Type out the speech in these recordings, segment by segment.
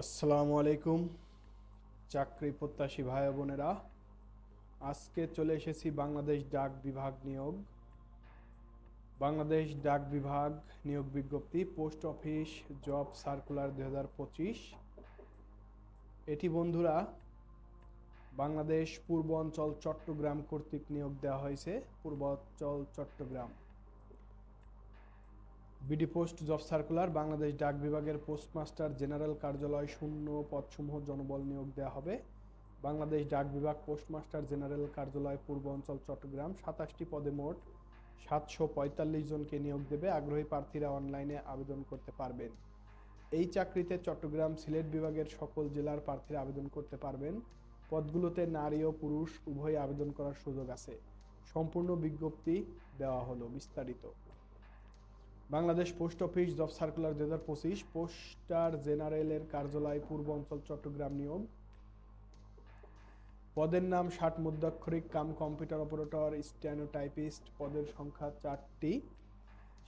আসসালামু আলাইকুম, চাকরি প্রত্যাশী ভাই বোনেরা। আজকে চলে এসেছি বাংলাদেশ ডাক বিভাগ নিয়োগ। বাংলাদেশ ডাক বিভাগ নিয়োগ বিজ্ঞপ্তি, পোস্ট অফিস, জব সার্কুলার দু হাজার পঁচিশ। এটি বন্ধুরা, বাংলাদেশ পূর্ব অঞ্চল চট্টগ্রাম কর্তৃক নিয়োগ দেওয়া হয়েছে। পূর্বাঞ্চল Chattogram. BD post job circular Bangladesh ডাক বিভাগের পোস্টমাস্টার জেনারেল কার্যালয় শূন্য পদসমূহ জনবল নিয়োগ দেওয়া হবে। বাংলাদেশ ডাক বিভাগ পোস্টমাস্টার জেনারেল কার্যালয় পূর্ব অঞ্চল চট্টগ্রাম সাতাশটি পদে মোট সাতশো পঁয়তাল্লিশ জনকে নিয়োগ দেবে। আগ্রহী প্রার্থীরা অনলাইনে আবেদন করতে পারবেন। এই চাকরিতে চট্টগ্রাম সিলেট বিভাগের সকল জেলার প্রার্থীরা আবেদন করতে পারবেন। পদগুলোতে নারী ও পুরুষ উভয় আবেদন করার সুযোগ আছে। সম্পূর্ণ বিজ্ঞপ্তি দেওয়া হলো বিস্তারিত। Bangladesh post office job circular দু হাজার পঁচিশ পোস্টার জেনারেলের কার্যালয় পূর্ব অঞ্চল, চট্টগ্রাম নিয়ম। পদের নাম ষাট মুদ্রাক্ষরিক কাম কম্পিউটার অপারেটর স্ট্যানোটাইপিস্ট পদের সংখ্যা চারটি।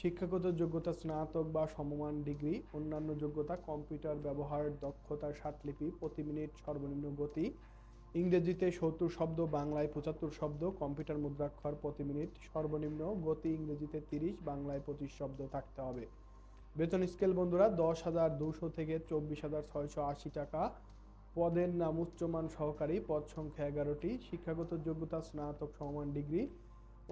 শিক্ষাগত যোগ্যতা স্নাতক বা সমমান ডিগ্রি। অন্যান্য যোগ্যতা কম্পিউটার ব্যবহার, দক্ষতা ষাটলিপি প্রতি মিনিট সর্বনিম্ন গতি। ইংরেজিতে সত্তর শব্দ, বাংলায় পঁচাত্তর শব্দ, কম্পিউটার মুদ্রাক্ষর প্রতি মিনিট সর্বনিম্ন গতি ইংরেজিতে তিরিশ, বাংলায় পঁচিশ শব্দ থাকতে হবে। বেতন স্কেল বন্ধুরা, দশ হাজার দুশো থেকে চব্বিশ হাজার ছয়শো আশি টাকা। পদের নাম উচ্চমান সহকারী, পদ সংখ্যা এগারোটি, শিক্ষাগত যোগ্যতা, স্নাতক সমান ডিগ্রি।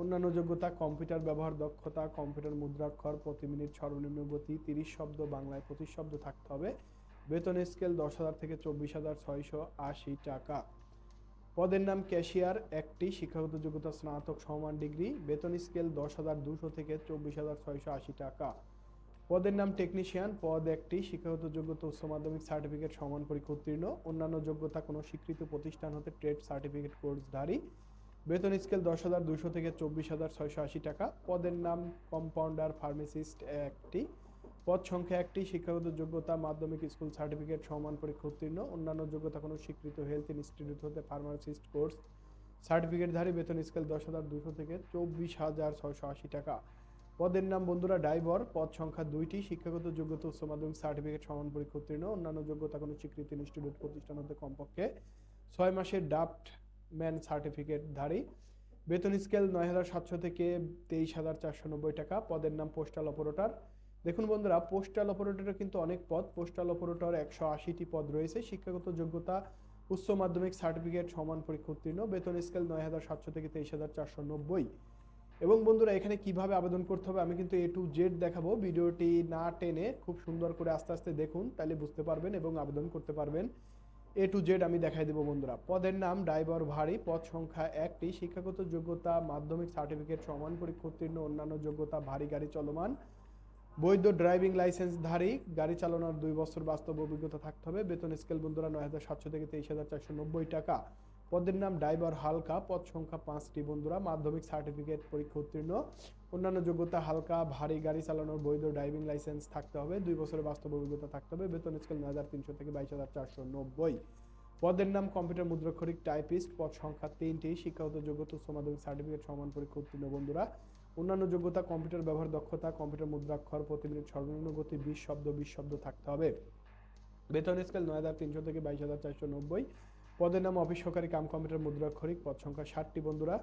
অন্যান্য যোগ্যতা, কম্পিউটার ব্যবহার দক্ষতা, কম্পিউটার মুদ্রাক্ষর প্রতি মিনিট সর্বনিম্ন গতি তিরিশ শব্দ, বাংলায় পঁচিশ শব্দ থাকতে হবে। বেতন স্কেল দশ হাজার থেকে চব্বিশ হাজার ছয়শো আশি টাকা। পদের নাম ক্যাশিয়ার, একটি শিক্ষাগত যোগ্যতা, স্নাতক, সমান ডিগ্রি, বেতন স্কেল দশ হাজার দুশো থেকে চব্বিশ হাজার ছয়শো আশি টাকা। পদের নাম টেকনিশিয়ান, পদ একটি শিক্ষাগত যোগ্যতা, উচ্চ মাধ্যমিক সার্টিফিকেট, সমান পরীক্ষা উত্তীর্ণ। অন্যান্য যোগ্যতা কোনো স্বীকৃত প্রতিষ্ঠান হতে ট্রেড সার্টিফিকেট কোর্সধারী। বেতন স্কেল দশ হাজার দুশো থেকে চব্বিশ হাজার ছয়শো আশি টাকা। পদের নাম কম্পাউন্ডার ফার্মাসিস্ট, একটি পদ সংখ্যা একটি, শিক্ষাগত যোগ্যতা, মাধ্যমিক স্কুল সার্টিফিকেট, সমান পরীক্ষা উত্তীর্ণ, অন্যান্য যোগ্যতা কোনো স্বীকৃত হেলথ ইনস্টিটিউট হতে ফার্মাসিস্ট কোর্স সার্টিফিকেটধারী বেতন স্কেল দশ হাজার দুশো থেকে চব্বিশ হাজার ছয়শো আশি টাকা। পদের নাম বন্ধুরা ড্রাইভার পদ সংখ্যা দুইটি, শিক্ষাগত যোগ্যতা, উচ্চ মাধ্যমিক সার্টিফিকেট সমান পরীক্ষা উত্তীর্ণ, অন্যান্য যোগ্যতা কোনো স্বীকৃত ইনস্টিটিউট প্রতিষ্ঠান হতে কমপক্ষে ছয় মাসের ডাফট ম্যান সার্টিফিকেটধারী বেতন স্কেল নয় হাজার সাতশো থেকে তেইশ হাজার চারশো নব্বই টাকা, পদের নাম পোস্টাল অপারেটর দেখুন বন্ধুরা পোস্টাল অপারেটরের কিন্তু অনেক পদ। পোস্টাল অপারেটর একশো আশিটি পদ রয়েছে। শিক্ষাগত যোগ্যতা, উচ্চ মাধ্যমিক সার্টিফিকেট সমান পরীক্ষা উত্তীর্ণ, বেতন স্কেল নয় হাজার সাতশো থেকে তেইশ হাজার চারশো নব্বই। এবং বন্ধুরা, এখানে কীভাবে আবেদন করতে হবে আমি কিন্তু এ টু জেড দেখাবো। ভিডিওটি না টেনে খুব সুন্দর করে আস্তে আস্তে দেখুন, তাহলে বুঝতে পারবেন এবং আবেদন করতে পারবেন। এ টু জেড আমি দেখাই দেবো বন্ধুরা। পদের নাম ড্রাইভার ভারী, পদ সংখ্যা একটি। শিক্ষাগত যোগ্যতা, মাধ্যমিক সার্টিফিকেট সমান পরীক্ষা উত্তীর্ণ, অন্যান্য যোগ্যতা ভারী গাড়ি চলমান। বৈধ ড্রাইভিং লাইসেন্সধারী গাড়ি চালানোর দুই বছর বাস্তব অভিজ্ঞতা থাকতে হবে। বেতন স্কেল বন্ধুরা নয় হাজার সাতশো থেকে তেইশ হাজার চারশো নব্বই টাকা। পদের নাম ড্রাইভার হালকা, পদ সংখ্যা পাঁচটি বন্ধুরা। মাধ্যমিক সার্টিফিকেট পরীক্ষা উত্তীর্ণ। অন্যান্য যোগ্যতা হালকা, ভারী গাড়ি চালানোর বৈধ ড্রাইভিং লাইসেন্স থাকতে হবে। দুই বছরের বাস্তব অভিজ্ঞতা থাকতে হবে। বেতন স্কেল নয় হাজার তিনশো থেকে বাইশ হাজার চারশো নব্বই। পদের নাম কম্পিউটার মুদ্রাক্ষরিক টাইপিস্ট। পদ সংখ্যা তিনটি। শিক্ষাগত যোগ্যতা উচ্চ মাধ্যমিক সার্টিফিকেট সমান পরীক্ষা উত্তীর্ণ বন্ধুরা। অন্যান্য যোগ্যতা, কম্পিউটার ব্যবহার দক্ষতা, কম্পিউটার মুদ্রাক্ষর প্রতি মিনিট সর্বনিম্ন গতি, বিশ শব্দ বিশ শব্দ থাকতে হবে। বেতন স্কেল নয় হাজার তিনশো থেকে বাইশ হাজার চারশো নব্বই। পদের নাম অফিস সহকারী কাম কম্পিউটার মুদ্রাক্ষরিক, পদ সংখ্যা ষাটটি বন্ধুরা।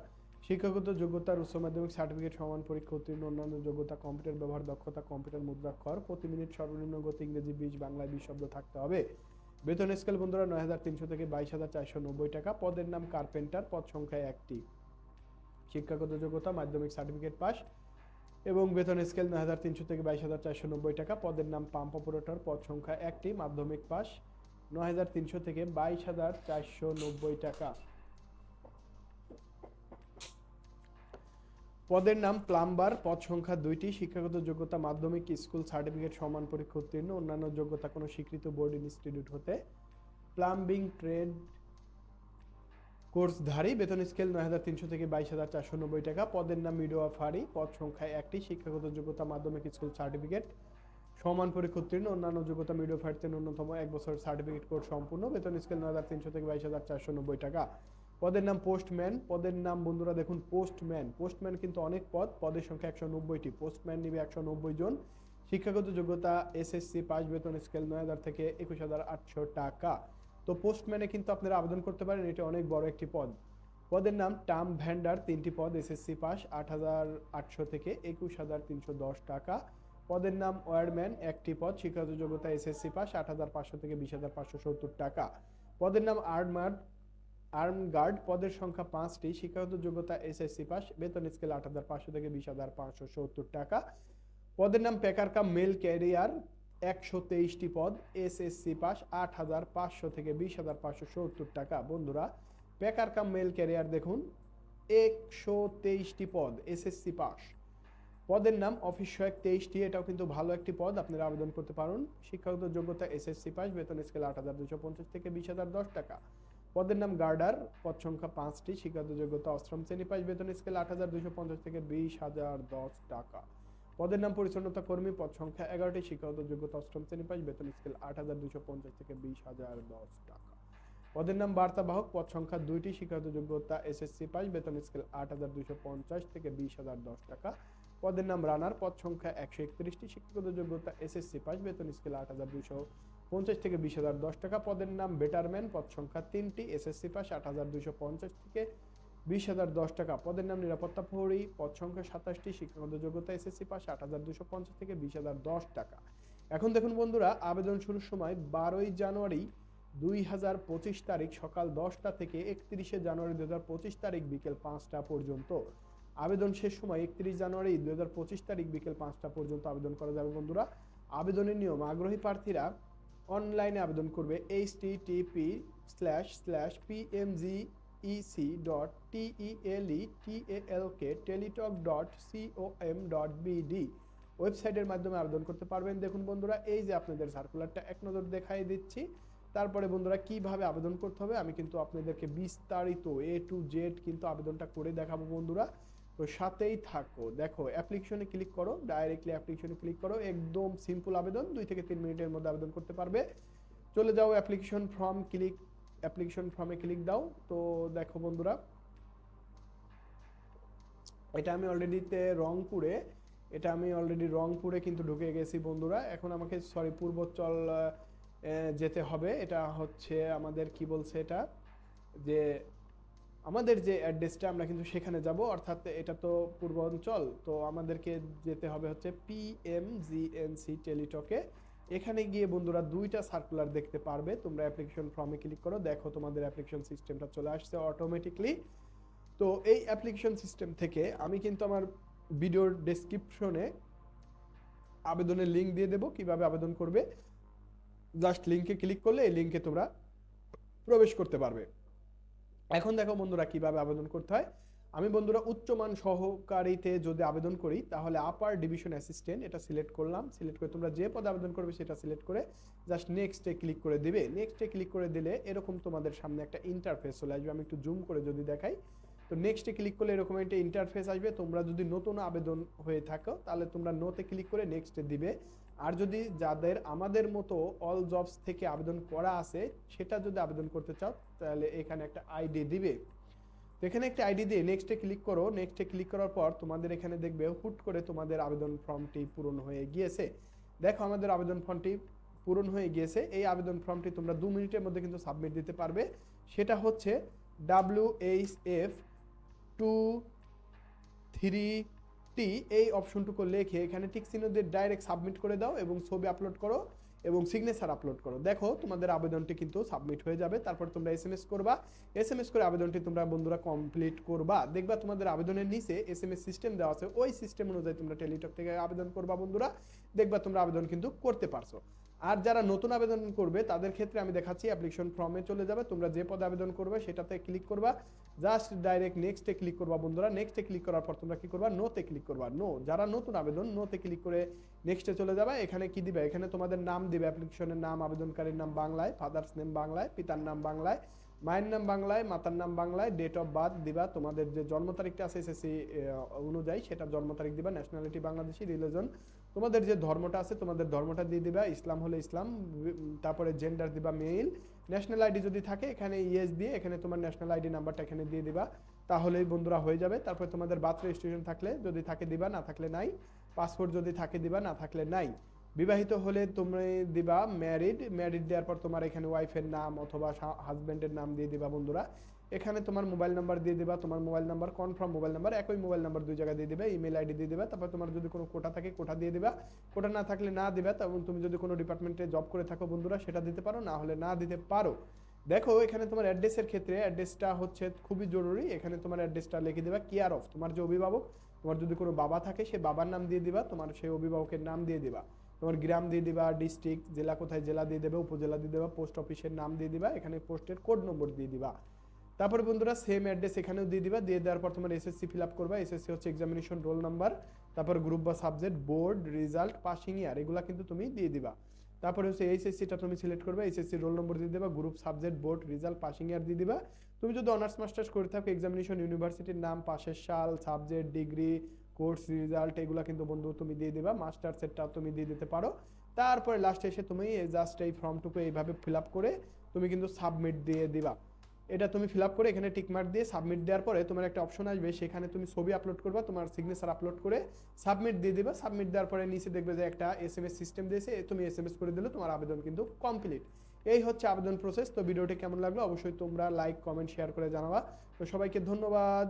শিক্ষাগত যোগ্যতার উচ্চ মাধ্যমিক সার্টিফিকেট সমান পরীক্ষা উত্তীর্ণ, অন্যান্য যোগ্যতা, কম্পিউটার ব্যবহার দক্ষতা, কম্পিউটার মুদ্রাক্ষর প্রতি মিনিট সর্বনিম্ন গতি, ইংরেজি, বিশ, বাংলায় বিশ শব্দ থাকতে হবে। বেতন স্কেল বন্ধুরা নয় হাজার তিনশো থেকে বাইশ হাজার চারশো নব্বই টাকা। পদের নাম কার্পেন্টার পদ সংখ্যা একটি। শিক্ষাগত যোগ্যতা, মাধ্যমিক সার্টিফিকেট পাস এবং বেতন স্কেল নয় হাজার তিনশো থেকে বাইশ হাজার চারশো নব্বই টাকা। পদের নাম পাম্প অপারেটর পদ সংখ্যা একটি, মাধ্যমিক পাস নয় হাজার তিনশো থেকে বাইশ হাজার চারশো নব্বই টাকা। পদের নাম প্লাম্বার, পদ সংখ্যা দুইটি, শিক্ষাগত যোগ্যতা, মাধ্যমিক, স্কুল সার্টিফিকেট, সমান পরীক্ষা উত্তীর্ণ, অন্যান্য যোগ্যতা কোনো স্বীকৃত বোর্ড, ইনস্টিটিউট হতে প্লাম্বিং, ট্রেড কোর্সধারী, বেতন স্কেল নয় হাজার তিনশো থেকে বাইশ হাজার চারশো নব্বই টাকা। পদের নাম মিডোয়াফারি পদ সংখ্যা একটি। শিক্ষাগত যোগ্যতা, মাধ্যমিক স্কুল সার্টিফিকেট। সমান পরীক্ষা উত্তীর্ণ। অন্যান্য যোগ্যতা মিডোফারিতে ন্যূনতম এক বছর সার্টিফিকেট কোর্স সম্পূর্ণ। বেতন স্কেল নয় হাজার তিনশো থেকে বাইশ হাজার চারশো নব্বই টাকা। পদের নাম পোস্টম্যান। পদের নাম বন্ধুরা দেখুন, পোস্টম্যান। পোস্টম্যান কিন্তু অনেক পদ। পদের সংখ্যা একশো নব্বইটি। পোস্টম্যান নিবে একশো নব্বই জন। শিক্ষাগত যোগ্যতা, এসএসসি পাস বেতন স্কেল নয় হাজার থেকে একুশ হাজার আটশো টাকা। তো পোস্টম্যানে কিন্তু আপনারা আবেদন করতে পারেন, এটি অনেক বড় একটি পদ। পদের নাম টার্ম ভ্যান্ডার, তিনটি পদ এসএসসি পাস, আট হাজার আটশো থেকে একুশ হাজার তিনশো দশ টাকা। পদের নাম ওয়ারম্যান, একটি পদ, শিক্ষাগত যোগ্যতা এসএসসি পাস, আট হাজার পাঁচশো থেকে বিশ হাজার পাঁচশো সত্তর টাকা। পদের নাম আর্মার আর্ম গার্ড পদের সংখ্যা পাঁচটি, শিক্ষাগত যোগ্যতা এসএসসি পাস, বেতন স্কেল আট হাজার পাঁচশো থেকে বিশ হাজার পাঁচশো সত্তর টাকা। পদের নাম পেকার কাম মেল ক্যারিয়ার একশো তেইশটি পদ, এসএসসি পাস আট হাজার পাঁচশো থেকে বিশ হাজার পাঁচশো সত্তর টাকা। বন্ধুরা পেকার কাম মেল ক্যারিয়ার দেখুন। একশো তেইশটি পদ, এসএসসি পাস। পদের নাম অফিস সহায়ক তেইশটি, এটাও কিন্তু ভালো একটি পদ, আপনারা আবেদন করতে পারেন। শিক্ষাগত যোগ্যতা এসএসসি পাস, বেতন স্কেল আট হাজার দুশো পঞ্চাশ থেকে বিশ হাজার দশ টাকা। পদের নাম গার্ডার, পদ সংখ্যা পাঁচটি, শিক্ষাগত যোগ্যতা অষ্টম শ্রেণি পাস, বেতন স্কেল আট হাজার দুশো পঞ্চাশ থেকে বিশ হাজার দশ টাকা। পদের নাম পরিচ্ছন্নতা কর্মী, পদ সংখ্যা এগারোটি, শিক্ষাগত যোগ্যতা অষ্টম শ্রেণি পাস, বেতন স্কেল আট হাজার দুশো পঞ্চাশ থেকে বিশ হাজার দশ টাকা। পদের নাম বার্তাবাহক, পদ সংখ্যা দুইটি, শিক্ষাগত যোগ্যতা এসএসসি পাস, বেতন স্কেল আট হাজার দুশো পঞ্চাশ থেকে বিশ হাজার দশ টাকা। পদের নাম রানার, পদ সংখ্যা একশো একত্রিশটি, শিক্ষাগত যোগ্যতা এসএসসি পাস, বেতন স্কেল আট হাজার দুশো পঞ্চাশ থেকে বিশ হাজার দশ টাকা। পদের নাম বেটারম্যান, পদ সংখ্যা তিনটি, এসএসসি পাস, আট হাজার দুশো পঞ্চাশ থেকে বিশ হাজার দশ টাকা। পদের নাম নিরাপত্তা প্রহরী, পদ সংখ্যা সাতাশটি, শিক্ষাগত যোগ্যতা এসএসসি পাস আট হাজার দুশো পঞ্চাশ থেকে বিশ হাজার দশ টাকা। এখন দেখুন বন্ধুরা, আবেদন শুরুর সময় বারোই জানুয়ারি দুই হাজার পঁচিশ তারিখ সকাল দশটা থেকে একত্রিশে জানুয়ারি দু হাজার পঁচিশ তারিখ বিকেল পাঁচটা পর্যন্ত। আবেদন শেষ সময় একত্রিশ জানুয়ারি দু হাজার পঁচিশ তারিখ বিকেল পাঁচটা পর্যন্ত আবেদন করা যাবে বন্ধুরা। আবেদনের নিয়ম, আগ্রহী প্রার্থীরা অনলাইনে আবেদন করবে H T TP slash slash PMG EC dot TELE TALK Teletalk dot COM dot BD ওয়েবসাইটের মাধ্যমে আবেদন করতে পারবেন। দেখুন বন্ধুরা, এই যে আপনাদের সার্কুলারটা এক নজর দেখাই দিচ্ছি। তারপরে বন্ধুরা, কীভাবে আবেদন করতে হবে আমি কিন্তু আপনাদেরকে বিস্তারিত এ টু জেড কিন্তু আবেদনটা করে দেখাবো বন্ধুরা। তো সাথেই থাকো। দেখো অ্যাপ্লিকেশনে ক্লিক করো ডাইরেক্টলি অ্যাপ্লিকেশনে ক্লিক করো, একদম সিম্পল আবেদন, দুই থেকে তিন মিনিটের মধ্যে আবেদন করতে পারবে। চলে যাও অ্যাপ্লিকেশন ফর্ম ক্লিক অ্যাপ্লিকেশন ফর্মে ক্লিক দাও। তো দেখো বন্ধুরা, এটা আমি অলরেডিতে রংপুরে, এটা আমি অলরেডি রংপুরে কিন্তু ঢুকে গেছি বন্ধুরা। এখন আমাকে সরি পূর্বচল যেতে হবে। এটা হচ্ছে আমাদের, কি বলছে এটা? যে আমাদের যে অ্যাড্রেসটা আমরা কিন্তু সেখানে যাব। অর্থাৎ এটা তো পূর্বাঞ্চল। তো আমাদেরকে যেতে হবে হচ্ছে পিএমজিএনসি টেলিটকে এখানে গিয়ে বন্ধুরা দুইটা সার্কুলার দেখতে পারবে। তোমরা অ্যাপ্লিকেশন ফর্মে ক্লিক করো, দেখো তোমাদের অ্যাপ্লিকেশন সিস্টেমটা চলে আসছে অটোমেটিকলি তো এই অ্যাপ্লিকেশন সিস্টেম থেকে আমি কিন্তু আমার ভিডিওর ডেসক্রিপশনে আবেদনের লিঙ্ক দিয়ে দেবো, কীভাবে আবেদন করবে। জাস্ট লিঙ্কে ক্লিক করলে এই লিঙ্কে তোমরা প্রবেশ করতে পারবে। এখন দেখো বন্ধুরা কীভাবে আবেদন করতে হয়। আমি বন্ধুরা উচ্চমান সহকারীতে যদি আবেদন করি, তাহলে আপার ডিভিশন অ্যাসিস্ট্যান্ট এটা সিলেক্ট করলাম। সিলেক্ট করে তোমরা যে পদে আবেদন করবে সেটা সিলেক্ট করে জাস্ট নেক্সটে ক্লিক করে দিবে। নেক্সটে ক্লিক করে দিলে এরকম তোমাদের সামনে একটা ইন্টারফেস চলে আসবে। আমি একটু জুম করে যদি দেখাই। তো নেক্সটে ক্লিক করলে এরকম একটা ইন্টারফেস আসবে। তোমরা যদি নতুন আবেদন হয়ে থাকো, তাহলে তোমরা নোতে ক্লিক করে নেক্সটে দিবে। আর যদি যাদের আমাদের মতো অল জবস থেকে আবেদন করা আছে, সেটা যদি আবেদন করতে চাও, তাহলে এখানে একটা আইডি দিবে। তো এখানে একটা আইডি দিয়ে নেক্সটে ক্লিক করো। নেক্সটে ক্লিক করার পর তোমাদের এখানে দেখবে হুট করে তোমাদের আবেদন ফর্মটি পূরণ হয়ে গিয়েছে। দেখো আমাদের আবেদন ফর্মটি পূরণ হয়ে গিয়েছে। এই আবেদন ফর্মটি তোমরা দু মিনিটের মধ্যে কিন্তু সাবমিট দিতে পারবে। সেটা হচ্ছে W H F two three T এই অপশনটুকু লেখে এখানে টিক চিহ্ন ডাইরেক্ট সাবমিট করে দাও এবং ছবি আপলোড করো। এবং সিগনেচার আপলোড করো। দেখো, তোমাদের আবেদনটি কিন্তু সাবমিট হয়ে যাবে, তারপর তোমরা এস এম এস করবা। এস এম এস করে আবেদনটি তোমরা বন্ধুরা কমপ্লিট করবা। দেখবা তোমাদের আবেদনের নিচে এস এম এস সিস্টেম দেওয়া আছে, ওই সিস্টেম অনুযায়ী তোমরা টেলিটক থেকে আবেদন করবা বন্ধুরা। দেখবা তোমরা আবেদন কিন্তু করতে পারছ। আর যারা নতুন আবেদন করবে, তাদের ক্ষেত্রে আমি দেখাচ্ছি অ্যাপ্লিকেশন ফর্মে চলে যাবে। তোমরা যে পদে আবেদন করবে, সেটাতে ক্লিক করবা। জাস্ট ডাইরেক্ট নেক্সটে ক্লিক করবা বন্ধুরা। নেক্সটে ক্লিক করার পর তোমরা কী করবা? নোতে ক্লিক করবা। নো যারা নতুন আবেদন নোতে ক্লিক করে নেক্সটে চলে যাবে। এখানে কি দিবে? এখানে তোমাদের নাম দিবে। অ্যাপ্লিকেশনের নাম, আবেদনকারীর নাম বাংলায় ফাদার্স নেম বাংলায়, পিতার নাম বাংলায়, মায়ের নাম বাংলায়, মাতার নাম বাংলায় ডেট অফ বার্থ দিবা। তোমাদের যে জন্ম তারিখটা আছে এসএসসি অনুযায়ী সেটা জন্ম তারিখ দিবা। ন্যাশনালিটি বাংলাদেশি রিলিজন তোমাদের যে ধর্মটা আছে, তোমাদের ধর্মটা দিয়ে দিবা, ইসলাম হলে ইসলাম তারপরে জেন্ডার দিবা মেইল ন্যাশনাল আইডি যদি থাকে, এখানে ইয়েস দিয়ে, এখানে তোমার ন্যাশনাল আইডি নাম্বারটা এখানে দিয়ে দিবা, তাহলেই বন্ধুরা হয়ে যাবে। তারপরে তোমাদের বার্থ রেজিস্ট্রেশন থাকলে যদি থাকে দিবা, না থাকলে নাই। পাসপোর্ট যদি থাকে দিবা, না থাকলে নাই। বিবাহিত হলে তুমি দিবা ম্যারিড ম্যারিড দেওয়ার পর তোমার এখানে ওয়াইফের নাম অথবা হাজব্যান্ডের নাম দিয়ে দিবা বন্ধুরা। এখানে তোমার মোবাইল নাম্বার দিয়ে দিবা, তোমার mobile number confirm mobile number একই মোবাইল নাম্বার দুই জায়গায় দিয়ে দেবে ইমেল আইডি দিয়ে দিবা, তারপর তোমার যদি কোনো কোটা থাকে কোটা দিয়ে দিবা, কোটা না থাকলে না দিবা তখন তুমি যদি কোনো ডিপার্টমেন্টে জব করে থাকো বন্ধুরা, সেটা দিতে পারো, না হলে না দিতে পারো। দেখো, এখানে তোমার অ্যাড্রেসের ক্ষেত্রে অ্যাড্রেসটা হচ্ছে খুবই জরুরি, এখানে তোমার অ্যাড্রেসটা লিখে দিবা কেয়ার অফ তোমার যে অভিভাবক, তোমার যদি কোনো বাবা থাকে, সে বাবার নাম দিয়ে দিবা, তোমার সেই অভিভাবকের নাম দিয়ে দিবা। তোমার গ্রাম দিয়ে দিবা ডিস্ট্রিক্ট জেলা কোথায়, জেলা দিয়ে দেবে, উপজেলা দিয়ে দেবা পোস্ট অফিসের নাম দিয়ে দিবা, এখানে পোস্টের কোড নম্বর দিয়ে দিবা। তারপরে বন্ধুরা সেম অ্যাড্রেস এখানেও দিয়ে দিবা, দিয়ে দেওয়ার পর তোমার এসএসসি ফিল আপ করবা। এসএসসি হচ্ছে এক্সামিনেশন রোল নাম্বার তারপর গ্রুপ বা subject board result passing year এগুলা কিন্তু তুমি দিয়ে দিবা। তারপরে হচ্ছে এইচএসসিটা তুমি সিলেক্ট করবে এইচএসসি রোল নম্বর দিয়ে দেবা group subject board result passing year দিয়ে দিবা। তুমি যদি অনার্স মাস্টার্স করে থাকো এক্সামিনেশন ইউনিভার্সিটির নাম, পাশের সাল সাবজেক্ট ডিগ্রি কোর্স রেজাল্ট এগুলা কিন্তু বন্ধু তুমি দিয়ে দিবা মাস্টার্সেরটা তুমি দিয়ে দিতে পারো। তারপরে লাস্টে এসে তুমি জাস্ট এই ফর্মটুকু এইভাবে ফিল আপ করে তুমি কিন্তু সাবমিট দিয়ে দিবা। এটা তুমি ফিল করে এখানে টিকমার্ক দিয়ে সাবমিট দেওয়ার পরে তোমার একটা অপশন আসবে। সেখানে তুমি ছবি আপলোড করবা, তোমার সিগনেচার আপলোড করে সাবমিট দিয়ে দেবে। সাবমিট দেওয়ার পরে নিচে দেখবে যে একটা এস এম এস সিস্টেম দিয়েছে তুমি এস এম এস করে দিলে তোমার আবেদন কিন্তু কমপ্লিট এই হচ্ছে আবেদন প্রসেস তো ভিডিওটি কেমন লাগল? অবশ্যই তোমরা লাইক কমেন্ট শেয়ার করে জানাবা। তো সবাইকে ধন্যবাদ।